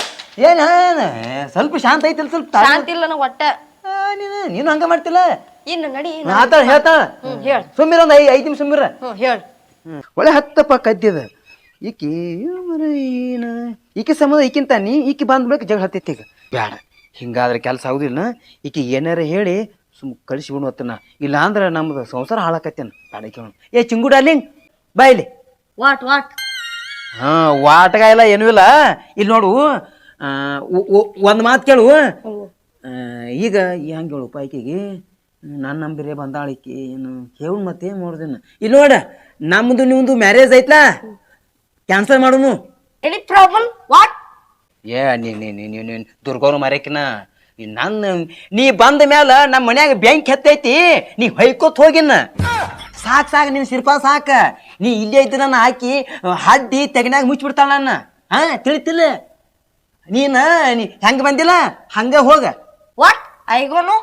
ಏನ ಸ್ವಲ್ಪ ಶಾಂತ ಐತಿ ಸ್ವಲ್ಪ ಶಾಂತಿ ಇಲ್ಲ ನನಗ್ ಒಟ್ಟ. ನೀನು? ನೀನು ಹಂಗ ಮಾಡ್ತಿಲ್ಲ? ಇನ್ನು ನಡಿ ಹೇಳ್ತಾಳ ಹ್ಮ್ ಹೇಳ್. ಸುಮ್ಮಿರ ಒಂದ್ ಐ ಐದು ನಿಮಿಷ ಸುಮ್ಮಿರ ಹ್ಮ್ ಹೇಳ್. ಒಳ್ಳೆ ಹತ್ತಪ್ಪ ಕದ್ದಿದ. ಈಕಿ ಏನ ಈಕಿ ಸಂಬಂಧ ಈಕಿಂತ ನೀ ಈಕಿ ಬಂದ ಬಳಿಕ ಜಗಳ ಹತ್ತೈತಿ ಈಗ. ಬ್ಯಾಡ ಹಿಂಗಾದ್ರೆ ಕೆಲಸ ಆಗುದಿಲ್ಲ ಈಕಿ ಏನಾರ ಹೇಳಿ ಸುಮ್ ಕಳಿಸಿ ಬಿಡ್ವತ್ತನ ಇಲ್ಲ ಅಂದ್ರೆ ನಮ್ದು ಸಂಸಾರ ಹಾಳಾಕತ್ತೇನ? ಬ್ಯಾಡ ಕೇಳೋಣ ಏ ಚಿಂಗು ಡಾರ್ಲಿಂಗ್ ಬಾ ಇಲ್ಲಿ. What what? ಹಾ ವಾಟಗ ಇಲ್ಲ ಏನೂ ಇಲ್ಲ. ಇಲ್ಲಿ ನೋಡು ಒಂದು ಒ- ಒ- ಒಂದ್ ಮಾತು ಕೇಳು. ಈಗ ಹೆಂಗೆ ಹೇಳು ಆಕೆಗೆ ನನ್ನ ನಂಬಿರೆ ಬಂದಾಳಿಕೆ ಏನು ಕೇಳು ಮತ್ತೆ ಏನು ಮಾಡೋದೇನು ಇಲ್ಲಿ ನೋಡ ನಮ್ದು ನಿಮ್ದು ಮ್ಯಾರೇಜ್ ಐತ್ಲಾ? ಕ್ಯಾನ್ಸಲ್ ಮಾಡೋನು. ಎನಿ ಪ್ರಾಬ್ಲಮ್ ವಾಟ್ ಏ ನೀ ನೀ ನೀ ನೀ ನೀ ದುರ್ಗವ್ರ ಮರ್ಯಾಕಿನ ನನ್ನ ನೀ ಬಂದ ಮ್ಯಾಲ ನಮ್ಮ ಮನ್ಯಾಗ ಬ್ಯಾಂಕ್ ಹೆತ್ತೈತಿ ನೀ ಹೊಯ್ಕೋತ್ ಹೋಗಿನ ಸಾಕ್ ಸಾಕ್ ನಿನ್ ಸಿರ್ಪ ಸಾಕ. ನೀ ಇಲ್ಲೇ ಇದ್ದ ನನ್ನ ಹಾಕಿ ಹಡ್ಡಿ ತೆಗನ್ಯಾಗ ಮುಚ್ಚಿಬಿಡ್ತಾಳ ನನ್ನ. ಹಾ ತಿಳಿತಿಲ್ಲ ನೀನ ನೀ ಹೆಂಗ ಬಂದಿಲ್ಲ? ಹಂಗ ಹೋಗ. ವಾಟ್ ಐಗೋನು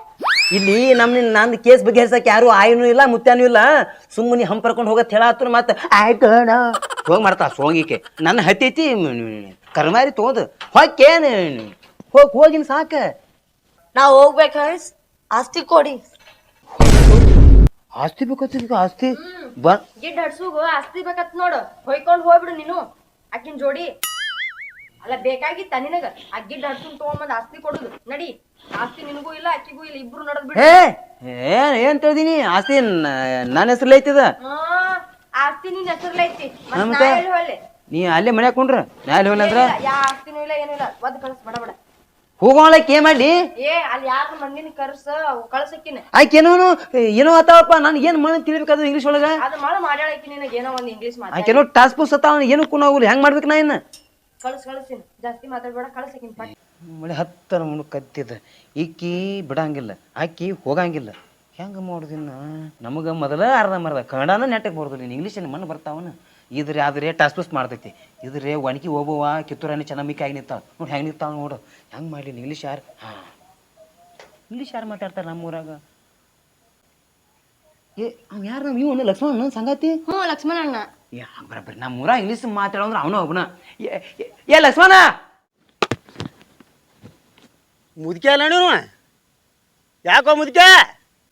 ಇಲ್ಲಿ ನಮ್ಮ ನಂದು ಕೇಸ್ ಬಗೆಹರ್ಸಕ್ ಯಾರು ಆಯ್ನೂ ಇಲ್ಲ ಮುತ್ಯಾನೂ ಇಲ್ಲ. ಸುಮ್ಮನೆ ಹಂಪರ್ಕೊಂಡು ಹೋಗತ್ ಹೇಳತ್ತರು ಮತ್ತೆ ಆಯ್ಕೋಣ ಹೋಗಿ ಮಾಡ್ತಾ ಸೋಂಗಿಕೆ. ನನ್ನ ಹತ್ತೈತಿ ಕರ್ಮಾರಿ ತೋದ್ ಹೊಕ್ಕೇನ್ ಹೋಗಿ ಹೋಗಿನ ಸಾಕ. ನಾ ಹೋಗ್ಬೇಕ ಆಸ್ತಿ ಕೊಡಿ. ಆಸ್ತಿ ಬೇಕತ್ತಿದ್ಕ ಆಸ್ತಿ? ಬ ಗಿಡ್ ಹಡ್ಸುಗು ಆಸ್ತಿ ಬೇಕತ್ ನೋಡು. ಹೊಯ್ಕೊಂಡ್ ಹೋಗ್ಬಿಡು ನೀನು. ಆಕಿನ ಜೋಡಿ. ಅಲ್ಲ ಬೇಕಾಗಿತ್ತ ನಿನಗ? ಆ ಗಿಡ್ ಹಡ್ಸುನ್ ತಗೊಂಬಂದ್ ಆಸ್ತಿ ಕೊಡುದು. ನಡಿ. ಆಸ್ತಿ ನಿನಗೂ ಇಲ್ಲ ಆಕಿಗೂ ಇಲ್ಲ ಇಬ್ರು ನಡದ್ ಬಿಡು. ಏ ಏನ್ ಏನ್ ತಿಳಿದೀನಿ? ಆಸ್ತಿ ನನ್ನ ಹೆಸರಲ್ಲಿ ಐತಿ ಹಾ ಆಸ್ತಿ ನಿನ್ ಹೆಸರ್ಲೈತಿ ಮತ್ತ್ ಹೊಳ್ಳಿ? ನೀ ಅಲ್ಲೇ ಮನ್ಯಾಗ ಕುಂಡ್ರ? ನಾ ಅಲ್ಲಿ ಹೋಗ್ಲಿ ಅಂದ್ರ? ಯಾ ಆಸ್ತಿನೂ ಇಲ್ಲ ಏನೂ ಇಲ್ಲ. ಒದ್ ಕಳ್ಸ್ ಬಡ ಬಡ. ಹೋಗೋಳಕ್ ಏನ್ ಮಾಡ್ಲಿ? ಏ ಅಲ್ಲಿ ಯಾರ ಮಂದಿನ ಕರ್ಸ ಕಳ್ಸಕ್ಕಿನ. ಆಕೆ ಏನೋ ಏನೋ ಆತಾವಪ್ಪ ನಾನು ಏನ್ ಮಾಡಿ ತಿಳಿಬೇಕಾದ್ರೆ ಇಂಗ್ಲೀಷ್ ಒಳಗ? ಅದ್ ಮಾಡ ಮಾಡ್ಯಾಳಕಿ ನಿನಗೆ ಏನೋ ಒಂದ್ ಇಂಗ್ಲಿಷ್ ಮಾತಾಡ. ಆಕೆನೋ ಟಾಸ್ ಪೂಸ್ ಅತ್ತಾವ ಏನು ಕುನಾಗುಲ್ ಹೆಂಗ್ ಮಾಡ್ಬೇಕು ನಾ ಇನ್ನ? ಕಳ್ಸ್ ಕಳ್ಸಿನ. ಜಾಸ್ತಿ ಮಾತಾಡ್ಬೇಡ ಕಳ್ಸಕಿನ್ ಪಟ್ ಮಳೆ ಹತ್ತರ ಮುಣ್ ಕತ್ತಿದ. ಇಕ್ಕಿ ಬಿಡಂಗಿಲ್ಲ ಆಕಿ ಹೋಗಂಗಿಲ್ಲ. ಹೆಂಗೆ ಮಾಡುದಿನ್ನ ನಮಗೆ ಮೊದಲ ಅರ್ಧ ಮರ್ದ ಕನ್ನಡನ ನೆಟ್ಟಗೆ ಬರೋದಿಲ್ಲ ಇಂಗ್ಲೀಷಲ್ಲಿ ಮಣ್ಣು ಬರ್ತಾವನ ಇದ್ರೆ ಆದ್ರೆ ಟಾಸ್ ಪೂಸ್ ಮಾಡ್ತೈತಿ. ಇದ್ರೆ ಒಣಗಿ ಹೋಗುವ ಕಿತ್ತೂರಾನಿ ಚೆನ್ನಾಗಿ ಆಗಿ ನಿಂತಾವ ನೋಡಿ ಹೆಂಗೆ ನಿಂತಾವ ನೋಡು. ಹೆಂಗೆ ಮಾಡಲಿ ಇಂಗ್ಲೀಷ್ ಯಾರು? ಹಾಂ. ಇಂಗ್ಲೀಷ್ ಯಾರು ಮಾತಾಡ್ತಾರೆ ನಮ್ಮೂರಾಗ? ಏ ಅವ್ನು ಯಾರು ನಮ್ಮ ಇವನು? ಲಕ್ಷ್ಮಣ ಸಂಗಾತಿ? ಹ್ಞೂ ಲಕ್ಷ್ಮಣ ಅಣ್ಣ. ಏ ಬರಬ್ರಿ. ನಮ್ಮ ಊರ ಇಂಗ್ಲೀಷ್ ಮಾತಾಡೋ ಅಂದ್ರೆ ಅವನು ಒಬ್ಬನ ಏ ಲಕ್ಷ್ಮಣ! ಮುದ್ಕೆ ಅಲ್ಲ ನೀನು? ಯಾಕೋ ಮುದ್ಕೆ?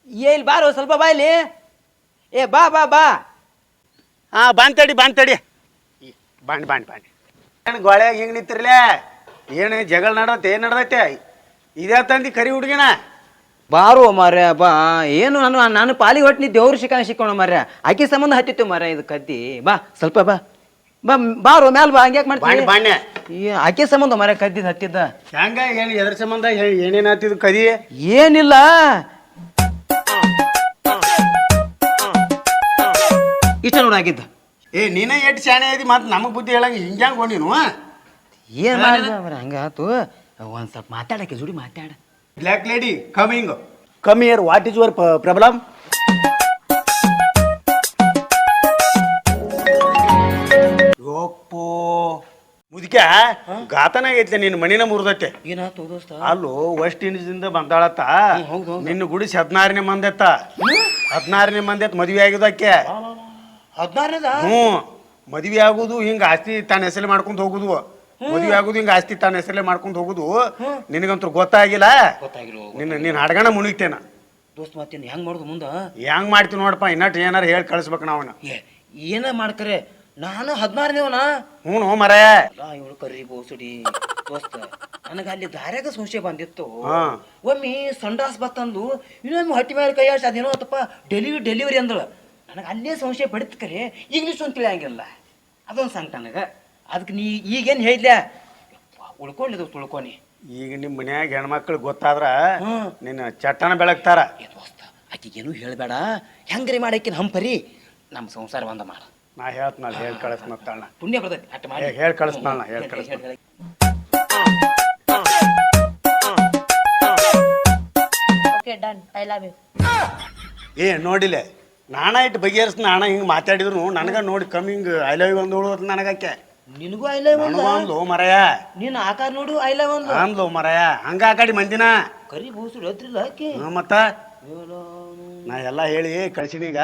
ಏ ಇಲ್ಲಿ ಬಾರೋ ಸ್ವಲ್ಪ ಬಾ ಇಲ್ಲಿ. ಏ ಬಾ ಬಾ ಬಾ. ಹಾಂ ಬಾಂತಡಿ ಬಾಂತಡಿ ಬಾಂಡ್ ಬಾಂಡ್ ಬಾಂಡ್ ಏನು ಗೋಳ್ಯಾಗ ಹಿಂಗೆ ನಿಂತಿರ್ಲೆ? ಏನು ಜಗಳ ನಡತ್ತೆ ಏನು ನಡ್ದೈತೆ? ಇದೇ ತಂದಿ ಕರಿ ಹುಡುಗಿನ? ಬಾರೋ ಮಾರ್ಯ ಬಾ. ಏನು ನಾನು ನಾನು ಪಾಲಿಗೆ ಹೊಟ್ಟಿನಿದ್ದೆ ಅವ್ರು ದೇವ್ರ ಸಿಕ್ಕೋಣ ಮಾರ್ಯ ಆಕೆ ಸಂಬಂಧ ಹತ್ತಿತ್ತು ಮಾರ್ಯ ಇದು ಕದ್ದಿ. ಬಾ ಸ್ವಲ್ಪ ಬಾ. ಬಾ ಬಾರೋ ಮ್ಯಾಲ ಬಾ ಹಂಗ್ಯಾಕ್ ಮಾಡ್ತೀನಿ ಬಾಣ್ಯ ಏ ಆಕೆ ಸಂಬಂಧ ಮರ ಕದ್ದಿದ್ ಹತ್ತಿದ್ದ? ಹೆಂಗ ಏನು ಎದ್ರ ಸಂಬಂಧ ಏನೇನ್ ಹತ್ತಿದ್ ಕದಿ? ಏನಿಲ್ಲ. ಇಷ್ಟ ನೋಡಾಗಿದ್ದ ಏ ನೀನ ಎಷ್ಟು ಶಾಣೆ ಐತಿ ಮತ್ತೆ ನಮಗೆ ಬುದ್ಧಿ ಹೇಳಂಗ ಹಿಂಗೆ ಹೆಂಗೆ ನೀನು ಏನ್ ಮಾಡಿದ ಹಂಗ ಆತು. ಒಂದ್ ಸ್ವಲ್ಪ ಮಾತಾಡಕ್ಕೆ ಜೋಡಿ ಮಾತಾಡ. Black lady coming come here what is your problem ಮುದುಕ ಗಾತನ ಐತ್ಲೆ ನಿನ್ನ ಮಣಿನ ಮುರಿದತ್ತೆ ಅಲ್ಲೂ ದೋಸ್ತ? ಅಲ್ಲೋ ವೆಸ್ಟ್ ಇಂಡೀಸ್ದಿಂದ ಬಂದಾಳತ್ತ. ಹೌದ್ ಹೌದ್. ನಿನ್ನ ಗುಡಿಸಿ ಹದಿನಾರನೇ ಮಂದೆತ್ತ. ಹದಿನಾರನೇ ಮಂದೆತ್ ಮದುವೆ ಆಗಿದ್ದಕ್ಕೆ. ಹದಿನಾರದ ಹ್ಞೂ. ಮದ್ವೆ ಆಗುದು ಹಿಂಗ ಆಸ್ತಿ ತಾನ ಹೆಸರು ಮಾಡ್ಕೊಂಡು ಹೋಗುದು. ಮದುವೆ ಆಗುದು ಹಿಂಗ ಆಸ್ತಿ ತಾನ ಹೆಸರೇ ಮಾಡ್ಕೊಂಡು ಹೋಗುದು. ನಿನಗಂತೂ ಗೊತ್ತಾಗಿಲ್ಲ? ಗೊತ್ತಾಗಿಲ್ಲ ನಿನ್ನ ನೀನ್ ಹಡಗಣ ಮುಳುಗ್ತೇನ. ದೋಸ್ತ ಮತ್ತೇನು ಹೆಂಗ್ ಮಾಡುದು ಮುಂದ? ಹೆಂಗ್ ಮಾಡ್ತೀನಿ ನೋಡಪ್ಪ ಇನ್ನಟ್ ಏನಾರ ಹೇಳಿ ಕಳಿಸ್ಬೇಕು ನಾವನ್ನ ಏ ಏನ ಮಾಡ್ಕರೆ? ನಾನು ಹದಿನಾರನೇವನ? ಹ್ಞೂ ಮರ. ಇವಳು ಕರಿ ಬೋಸುಡಿ ದೋಸ್ತ ನನಗೆ ಅಲ್ಲಿ ದಾರ್ಯಾಗ ಸಂಶಯ ಬಂದಿತ್ತು. ಒಮ್ಮೆ ಸಂಡಾಸ್ ಬತ್ತಂದು ಇನ್ನೊಮ್ಮೆ ಹಟ್ಟಿ ಮೇಲೆ ಕೈ ಆಡ್ಸಿ ಅದೇನೋ ಅಂತಪ್ಪ ಡೆಲಿವರಿ ಡೆಲಿವರಿ ಅಂದಳು. ನನಗೆ ಅಲ್ಲೇ ಸಂಶಯ ಪಡಿತ ಕರೆ ಇಂಗ್ಲೀಷ್ ಅಂತ ತಿಳಿಯಂಗಿಲ್ಲ. ಅದೊಂದು ಸಂಕಟ ನನಗೆ. ಅದಕ್ಕೆ ನೀ ಈಗೇನು ಹೇಳಿದ್ಯಾ? ಉಳ್ಕೊಂಡಿದ್ದು ತುಳ್ಕೊನಿ. ಈಗ ನಿಮ್ಮ ಮನ್ಯಾಗ ಹೆಣ್ಮಕ್ಳು ಗೊತ್ತಾದ್ರ. ನಿನ್ನ ಚಟ್ಟನ ಬೆಳಗ್ತಾರ. ಏನು ದೋಸ್ತ ಆಕಿಗೇನು ಹೇಳಬೇಡ. ಹೆಂಗ್ರಿ ಮಾಡಾಕಿನ ಹಂಪರಿ? ನಮ್ಮ ಸಂಸಾರ ಬಂದ ಮಾಡ. ನಾ ಹೇಳ್ತನ ಹೇಳಿ ಕಳಿಸ್ನತ್ತಾಳ ಪುಣ್ಯ ಬರ್ತೈತಿ ಅಟ್ ಮಾಡಿ. ಏ, ಹೇಳ್ ಕಳಿಸ್ತಾಳ ನಾ, ಹೇಳ್ ಹೇಳ್. Okay done I love you ಏ ನೋಡಿಲ್ಲ ನಾನ ಇಟ್ಟು ಬಗೆಹರಿಸ್ ನಾನ ಹಿಂಗೆ ಮಾತಾಡಿದ್ರು ನನಗ ನೋಡಿ ಕಮ್ಮಿ ಹಿಂಗೆ ಐ ಲವ್ ಒಂದು ನನಗೆ ನನಗಕ್ಕೆ ನಿನಗೂ ಐ ಲವ್ ಒಂದು? ಅಂದ್ಲು ಮರಯ. ನೀನು ಆಕಾರ ನೋಡು ಐ ಲವ್ ಒಂದು ಅಂದ್ಲು ಮರಯ. ಹಂಗ ಆ ಕಡೆ ಮಂದಿನ? ಕರಿ ಬೋಸು ಹೇಳ್ತಿಲ್ಲ ಆಕೆ. ಮತ್ತ? ನಾ. ಎಲ್ಲ ಹೇಳಿ ಕಳ್ಸಿನೀಗ ಈಗ.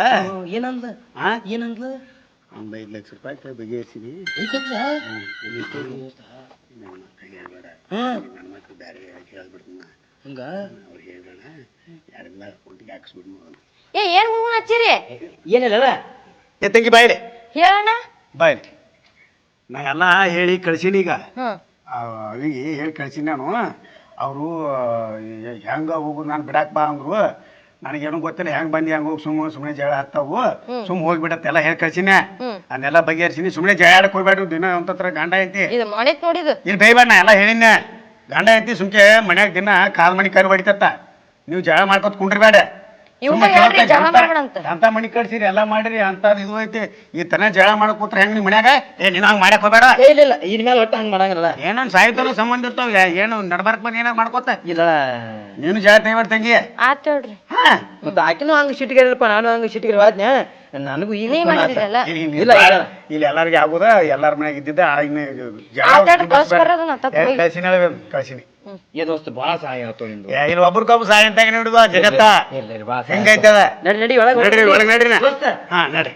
ಏನಂದ ಆ? ಏನಂದ್ಲ? ಒಂದು ಐದು ಲಕ್ಷ ರೂಪಾಯಿ ಬಗೆಹರಿಸಿನಿ ಬಗೆಹರಿಸಿದಿ ನನ್ನ ಮಕ್ಳು ಬೇರೆ ಹೇಳ್ಬಿಡ್ತೀನಿ. ಹಂಗ? ಅವ್ರು ಹೇಳ್ಬೇಡ ಯಾರೆಲ್ಲ ಏ ಏನ್ ಹೂ ಹಚ್ಚಿರಿ? ಏನಿಲ್ಲ ಏ ತಂಗಿ ಬಾಯ್ಲೆ ಹೇಳಣ್ಣ. ಬಾಯ್ಲೆ ನಾ ಎಲ್ಲ ಹೇಳಿ ಕಳ್ಸೀನಿ ಈಗ. ಹ್ಮ್ ಅವಿಗೆ ಹೇಳಿ ಕಳ್ಸೀನಿ ನಾನು. ಅವರು ಹೆಂಗೆ ಹೋಗು ನಾನು ಬಿಡಾಕ್ ಬಾ ಅಂದ್ರು. ನನಗೇನು ಗೊತ್ತಿಲ್ಲ ಹೆಂಗ್ ಬಂದು ಹೆಂಗ್ ಹೋಗಿ ಸುಮ್ಮನೆ ಸುಮ್ಮನೆ ಜಗಳ ಹತ್ತವು. ಸುಮ್ ಹೋಗ್ಬಿಡತ್ತೆ ಎಲ್ಲ ಹೇಳಿ ಕಳ್ಸಿನ ಅದನ್ನೆಲ್ಲ ಬಗೆಹರಿಸಿನಿ ಸುಮ್ಮನೆ ಜಯ ಆಡಕ್ಕೆ ಹೋಗ್ಬೇಡ್ರಿ ದಿನ ಅಂತತ್ರ ಗಂಡ ಐತಿ. ಇದು ಮಾಡಿತ್ ನೋಡಿದು ಇಲ್ಲಿ ಬೈಬೇಡ ನಾ ಎಲ್ಲ ಹೇಳಿನ. ಗಂಡ ಐತಿ ಸುಮ್ಕೆ ಮನ್ಯಾಗ ದಿನ ಕಾಲ್ ಮಣಿ ಕರಿ ಬಡಿತತ್ತ ನೀವು ಜಗಳ ಮಾಡ್ಕೊತ ಕುಂಡ್ರಬೇಡ. ಅಂತ. ಮಣಿ ಕಳ್ಸಿರಿ ಎಲ್ಲಾ ಮಾಡಿರಿ ಅಂತ ಇದು ಐತಿ. ಈ ತನ ಜಳ ಮಾಡಕ್ ಕೂತ್ರ ಹೆಂಗ್ ನಿಮ್ ಮನ್ಯಾಗ? ಏ ನೀನು ಹಂಗ್ ಮಾಡಕ್ ಹೋಗ್ಬೇಡ. ಇಲ್ಲ ಇಲ್ಲ ಇನ್ ಮೇಲೆ ಒಟ್ಟು ಹಂಗ್ ಮಾಡಂಗಿಲ್ಲ. ಏನೋ ಸಾಹಿತ್ಯನು ಸಂಬಂಧ ಇರ್ತಾವ? ಏನು ನಡ್ಬಾರ್ಕ್ ಬಂದ್ ಏನಾಗ ಮಾಡ್ಕೋತ? ಇಲ್ಲ. ನೀನು ಜಳ ತಂಗಿ. ಆತ್ ಹೇಳ್ರಿ. ಹಾ. ಮತ್ತೆ ಆಕಿನೂ ಹಂಗ ಸಿಟ್ಟಿಗೆ ನಾನು ಹಂಗ ಸಿಟ್ಟಿಗೆ ವಾದ್ನೆ ನನಗೂ ಈಗ ನೀ ಮಾಡಿದಿರಲ್ಲ ಇಲ್ಲಿ ಇಲ್ಲಿ ಇಲ್ಲ, ಎಲ್ಲಾರ್ಗಿ ಆಗುದ ಎಲ್ಲಾರ ಮನ್ಯಾಗ ಇದ್ದಿದ್ದ ಆಗಿನ ಹೋಗಿ. ಕಳ್ಸಿನಿ ಕಳ್ಸಿನಿ. ಏ ದೋಸ್ತ ಭಾಳ ಸಹಾಯ ಆಯ್ತು ನಿಂದು. ಏ, ಇಲ್ಲಿ ಒಬ್ರಿಗೊಬ್ಬ ಸಹಾಯ ಅಂತ ನೋಡುವ ಜಗತ್ತ? ಇಲ್ಲ ಇಲ್ಲ ಭಾಳ ಹೆಂಗೈತದ ನಡಿ ನಡಿ ಒಳಗೆ ನಡ್ರಿ ಒಳಗ್ ನಡ್ರಿ ದೋಸ್ತ. ಹಾ ನಡ್ರಿ.